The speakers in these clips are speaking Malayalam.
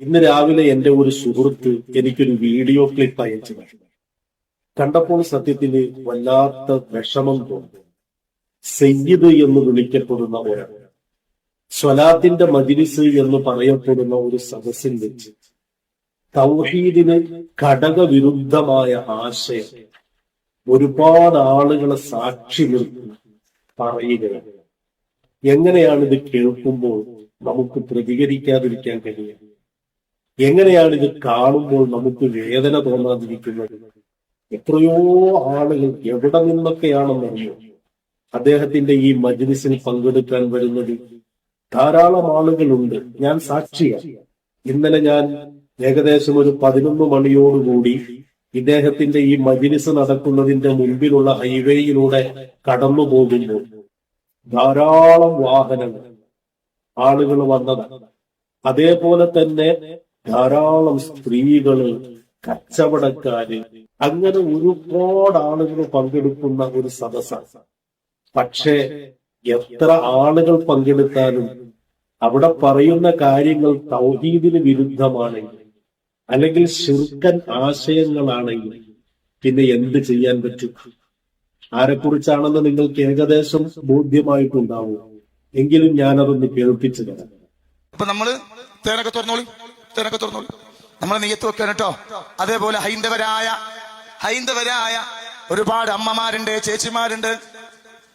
ഇന്ന് രാവിലെ എന്റെ ഒരു സുഹൃത്ത് എനിക്കൊരു വീഡിയോ ക്ലിപ്പ് അയച്ചു. കണ്ടപ്പോൾ സത്യത്തിൽ വല്ലാത്ത വിഷമം തോന്നി. സയ്യിദ് എന്ന് വിളിക്കപ്പെടുന്ന ഒരാൾ സ്വലാത്തിന്റെ മജിലിസ് എന്ന് പറയപ്പെടുന്ന ഒരു സദസ്സിൽ വെച്ച് തൗഹീദിന് ഘടകവിരുദ്ധമായ ആശയം ഒരുപാട് ആളുകളെ സാക്ഷി നിർത്തി പറയുകയാണ്. എങ്ങനെയാണ് ഇത് കേൾക്കുമ്പോൾ നമുക്ക് പ്രതികരിക്കാതിരിക്കാൻ കഴിയുക? എങ്ങനെയാണ് ഇത് കാണുമ്പോൾ നമുക്ക് വേദന തോന്നാതിരിക്കുന്നത്? എത്രയോ ആളുകൾ എവിടെ നിന്നൊക്കെയാണെന്നറിയോ അദ്ദേഹത്തിന്റെ ഈ മജ്ലിസിൽ പങ്കെടുക്കാൻ വരുന്നത് ധാരാളം ആളുകളുണ്ട്. ഞാൻ സാക്ഷിയാണ്. ഇന്നലെ ഞാൻ ഏകദേശം ഒരു പതിനൊന്ന് മണിയോടുകൂടി ഇദ്ദേഹത്തിന്റെ ഈ മജ്ലിസ് നടക്കുന്നതിന്റെ മുമ്പിലുള്ള ഹൈവേയിലൂടെ കടന്നു പോകുമ്പോൾ ധാരാളം വാഹനങ്ങൾ ആളുകൾ വന്നതാണ്. അതേപോലെ തന്നെ ധാരാളം സ്ത്രീകൾ കച്ചവടക്കാര് അങ്ങനെ ഒരുപാട് ആളുകൾ പങ്കെടുക്കുന്ന ഒരു സദസ്സാണ്. പക്ഷേ എത്ര ആളുകൾ പങ്കെടുത്താലും അവിടെ പറയുന്ന കാര്യങ്ങൾ തൗഹീദിന് വിരുദ്ധമാണെങ്കിൽ അല്ലെങ്കിൽ ശുർക്കൻ ആശയങ്ങളാണെങ്കിൽ പിന്നെ എന്ത് ചെയ്യാൻ പറ്റും? ആരെക്കുറിച്ചാണെന്ന് നിങ്ങൾക്ക് ഏകദേശം ബോധ്യമായിട്ടുണ്ടാവും. എങ്കിലും ഞാനതൊന്ന് കേൾപ്പിച്ചു തരാം. അപ്പൊ നമ്മൾ തേനൊക്കെ തുറന്നോളി. തേനൊക്കെ തുറന്നോളൂ നമ്മളെ നെയ്യത്ത് വെക്കാൻ കേട്ടോ. അതേപോലെ ഹൈന്ദവരായ ഹൈന്ദവരായ ഒരുപാട് അമ്മമാരുണ്ട് ചേച്ചിമാരുണ്ട്.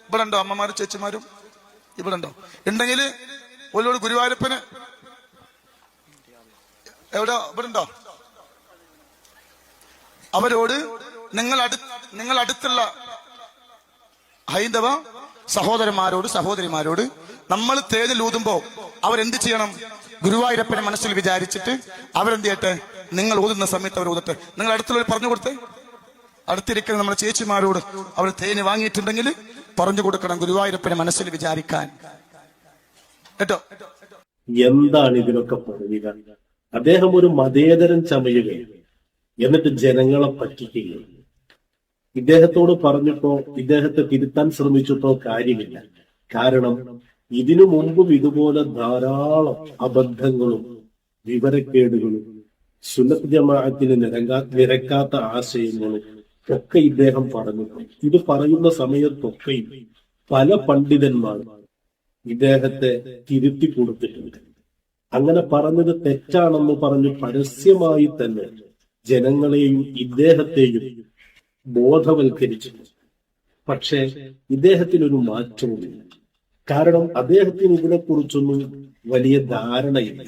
ഇവിടെ ഉണ്ടോ അമ്മമാരും ചേച്ചിമാരും? ഇവിടെ ഉണ്ടോ ഉണ്ടെങ്കിൽ ഒരുപാട് ഗുരുവായൂരപ്പന്. എവിടെ? ഇവിടെ ഉണ്ടോ അവരോട് നിങ്ങൾ അടു നിങ്ങൾ അടുത്തുള്ള ഹൈന്ദവ സഹോദരന്മാരോട് സഹോദരിമാരോട് നമ്മൾ തേതിൽ ഊതുമ്പോ അവരെന്ത് ചെയ്യണം? ഗുരുവായൂരപ്പനെ മനസ്സിൽ വിചാരിച്ചിട്ട് അവരെന്ത് ചെയ്യട്ടെ? നിങ്ങൾ ഓതുന്ന സമയത്ത് അവർ ഓതട്ടെ. നിങ്ങൾ അടുത്തുള്ളവർ പറഞ്ഞു കൊടുത്തേ. അടുത്തിരിക്കുന്ന നമ്മുടെ ചേച്ചിമാരോട് അവർ തേന് വാങ്ങിയിട്ടുണ്ടെങ്കിൽ പറഞ്ഞു കൊടുക്കണം ഗുരുവായൂരപ്പനെ മനസ്സിൽ വിചാരിക്കാൻ. കേട്ടോ? എന്താണ് ഇതിനൊക്കെ പറയുക അദ്ദേഹം ഒരു മതേതരൻ ചമയുകയാണ്. എന്നിട്ട് ജനങ്ങളെ പറ്റിക്കുകയാണ്. ഇദ്ദേഹത്തോട് പറഞ്ഞിട്ടോ ഇദ്ദേഹത്തെ തിരുത്താൻ ശ്രമിച്ചിട്ടോ കാര്യമില്ല. കാരണം ഇതിനു മുമ്പും ഇതുപോലെ ധാരാളം അബദ്ധങ്ങളും വിവരക്കേടുകളും സുന്നത്ത് ജമാഅത്തിന് നിരങ്കാ നിരക്കാത്ത ആശയങ്ങളും ഒക്കെ ഇദ്ദേഹം പറഞ്ഞു. ഇത് പറയുന്ന സമയത്തൊക്കെയും പല പണ്ഡിതന്മാരും ഇദ്ദേഹത്തെ തിരുത്തി കൊടുത്തിട്ടുണ്ട്. അങ്ങനെ പറഞ്ഞത് തെറ്റാണെന്ന് പറഞ്ഞ് പരസ്യമായി തന്നെ ജനങ്ങളെയും ഇദ്ദേഹത്തെയും ബോധവൽക്കരിച്ചു. പക്ഷേ ഇദ്ദേഹത്തിനൊരു മാറ്റവുമില്ല. കാരണം അദ്ദേഹത്തിന് ഇതിനെക്കുറിച്ചൊന്നും വലിയ ധാരണയില്ല.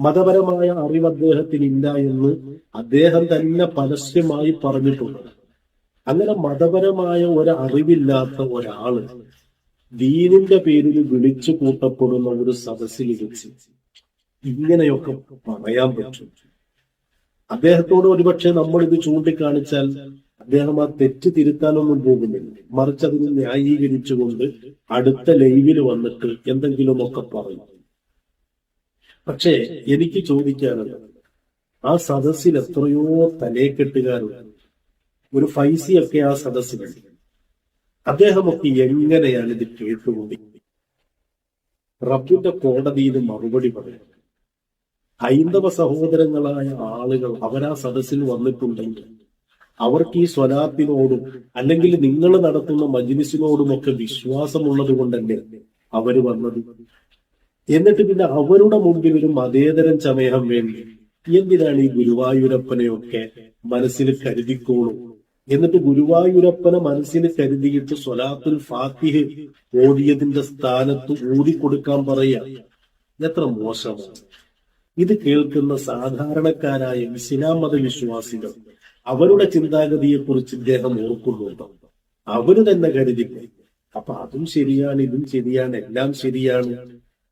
മതപരമായ അറിവ് അദ്ദേഹത്തിന് ഇല്ല എന്ന് അദ്ദേഹം തന്നെ പരസ്യമായി പറഞ്ഞിട്ടുണ്ട്. അങ്ങനെ മതപരമായ ഒരു അറിവില്ലാത്ത ഒരാൾ ദീനിന്റെ പേരിൽ വിളിച്ചു കൂട്ടപ്പെടുന്ന ഒരു സദസ്സിൽ വെച്ച് ഇങ്ങനെയൊക്കെ പറയാൻ പറ്റും. അദ്ദേഹത്തോട് ഒരുപക്ഷെ നമ്മൾ ഇത് ചൂണ്ടിക്കാണിച്ചാൽ അദ്ദേഹം ആ തെറ്റ് തിരുത്താനൊന്നും പോകുന്നില്ല. മറിച്ച് അതിന് ന്യായീകരിച്ചുകൊണ്ട് അടുത്ത ലൈവിൽ വന്നിട്ട് എന്തെങ്കിലുമൊക്കെ പറയും. പക്ഷേ എനിക്ക് ചോദിക്കാനുള്ളത് ആ സദസ്സിൽ എത്രയോ തലേക്കെട്ടുകാരുണ്ട് ഒരു ഫൈസിയൊക്കെ ആ സദസ്സിലുണ്ട്. അദ്ദേഹമൊക്കെ എങ്ങനെയാണ് ഇത് കേട്ടുകൊണ്ട് റബ്ബിന്റെ കോടതിയിൽ മറുപടി പറയുന്നത് ഹൈന്ദവ സഹോദരങ്ങളായ ആളുകൾ അവരാ സദസ്സിൽ വന്നിട്ടുണ്ടെങ്കിൽ അവർക്ക് ഈ സ്വലാത്തിനോടും അല്ലെങ്കിൽ നിങ്ങൾ നടത്തുന്ന മജ്ലിസിനോടുമൊക്കെ വിശ്വാസമുള്ളത് കൊണ്ടല്ലേ അവർ വന്നത്? എന്നിട്ട് പിന്നെ അവരുടെ മുമ്പിൽ ഒരു മതേതരം ചമയാൻ വേണ്ടി എന്തിനാണ് ഈ ഗുരുവായൂരപ്പനെയൊക്കെ മനസ്സിൽ കരുതിക്കോളൂ? എന്നിട്ട് ഗുരുവായൂരപ്പനെ മനസ്സിൽ കരുതിയിട്ട് സ്വലാത്തുൽ ഫാത്തിഹ് ഓടിയതിന്റെ സ്ഥാനത്ത് ഊതിക്കൊടുക്കാൻ പറയാ എത്ര മോശമാണ്. ഇത് കേൾക്കുന്ന സാധാരണക്കാരായ ഇസ്ലാം മത വിശ്വാസികൾ അവരുടെ ചിന്താഗതിയെക്കുറിച്ച് ഇദ്ദേഹം ഓർക്കുന്നുണ്ടോ? അവർ തന്നെ കരുതിപ്പോയി. അപ്പൊ അതും ശരിയാണ് ഇതും ശരിയാണ് എല്ലാം ശരിയാണ്.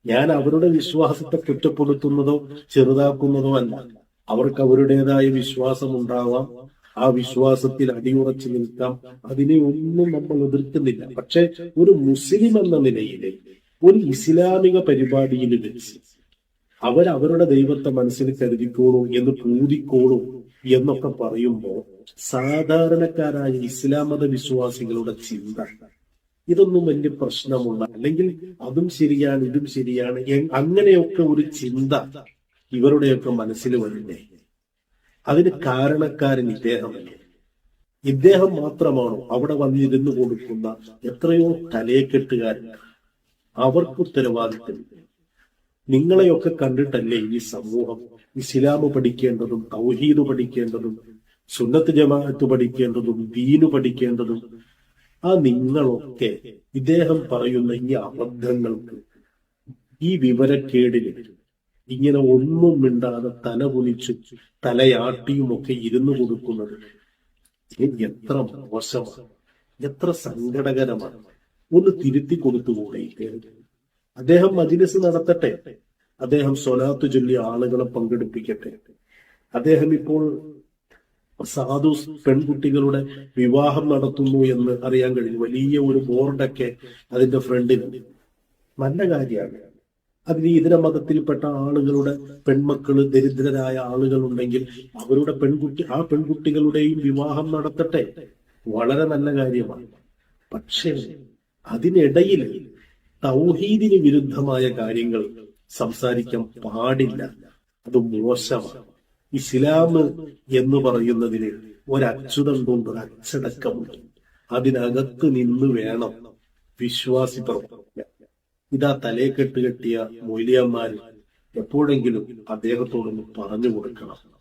ഞാൻ അവരുടെ വിശ്വാസത്തെ കുറ്റപ്പെടുത്തുന്നതോ ചെറുതാക്കുന്നതോ അല്ല. അവർക്ക് അവരുടേതായ വിശ്വാസം ഉണ്ടാവാം. ആ വിശ്വാസത്തിൽ അടിയുറച്ചു നിൽക്കാം. അതിനെ ഒന്നും നമ്മൾ എതിർക്കുന്നില്ല. പക്ഷെ ഒരു മുസ്ലിം എന്ന നിലയിൽ ഒരു ഇസ്ലാമിക പരിപാടിയിൽ വെച്ച് അവരുടെ ദൈവത്തെ മനസ്സിൽ കരുതിക്കോളൂ എന്ന് പൂതിക്കോളൂ. എന്നൊക്കെ പറയുമ്പോൾ സാധാരണക്കാരായ ഇസ്ലാം മത വിശ്വാസികളുടെ ചിന്ത. ഇതൊന്നും വലിയ പ്രശ്നമുള്ള അല്ലെങ്കിൽ അതും ശരിയാണ് ഇതും ശരിയാണ് അങ്ങനെയൊക്കെ ഒരു ചിന്ത ഇവരുടെയൊക്കെ മനസ്സിൽ വരണ്ടേ? അതിന് കാരണക്കാരൻ ഇദ്ദേഹമല്ലേ? ഇദ്ദേഹം മാത്രമാണോ അവിടെ വന്നിരുന്നു കൊടുക്കുന്ന എത്രയോ തലയെക്കെട്ടുകാർ? അവർക്ക് ഉത്തരവാദിത്തമില്ല നിങ്ങളെയൊക്കെ കണ്ടിട്ടല്ലേ ഈ സമൂഹം? ഇസ്ലാം പഠിക്കേണ്ടതും തൗഹീദ് പഠിക്കേണ്ടതും സുന്നത്ത് ജമാഅത്ത് പഠിക്കേണ്ടതും ദീന് പഠിക്കേണ്ടതും ആ നിങ്ങളൊക്കെ ഇദ്ദേഹം പറയുന്ന ഈ അബദ്ധങ്ങൾക്ക് ഈ വിവരക്കേടിന് ഇങ്ങനെ ഒന്നും മിണ്ടാതെ തല കുനിച്ചു തലയാട്ടിയുമൊക്കെ ഇരുന്നു കൊടുക്കുന്നത് എത്ര മോശമാണ്. എത്ര സങ്കടകരമാണ്. ഒന്ന് തിരുത്തി കൊടുത്തുകൂടെ അദ്ദേഹം മജിലിസ് നടത്തട്ടെ? അദ്ദേഹം സ്വലാത്ത് ചൊല്ലി ആളുകളെ പങ്കെടുപ്പിക്കട്ടെ. അദ്ദേഹം ഇപ്പോൾ സാധു പെൺകുട്ടികളുടെ വിവാഹം നടത്തുന്നു എന്ന് അറിയാൻ കഴിഞ്ഞു വലിയ ഒരു ബോർഡൊക്കെ അതിന്റെ ഫ്രണ്ടിൽ. നല്ല കാര്യമാണ്. അതിന് ഇതര മതത്തിൽപ്പെട്ട ആളുകളുടെ പെൺമക്കൾ ദരിദ്രരായ ആളുകളുണ്ടെങ്കിൽ അവരുടെ പെൺകുട്ടി ആ പെൺകുട്ടികളുടെയും വിവാഹം നടത്തട്ടെ. വളരെ നല്ല കാര്യമാണ്. പക്ഷേ അതിനിടയിൽ തൗഹീദിന് വിരുദ്ധമായ കാര്യങ്ങൾ സംസാരിക്കാൻ പാടില്ല. അത് മോശമാണ്. ഇസ്ലാം എന്ന് പറയുന്നതിന് ഒരച്ചുതണ്ടുണ്ട് ഒരു അച്ചടക്കമുണ്ട് അതിനകത്ത് നിന്ന് വേണം വിശ്വാസി പ്രവർത്തിക്കാൻ ഇതാ തലയെ കെട്ടുകെട്ടിയ കെട്ടിയ മൊയ്ലിയന്മാര് എപ്പോഴെങ്കിലും അദ്ദേഹത്തോടൊന്ന് പറഞ്ഞു കൊടുക്കണം.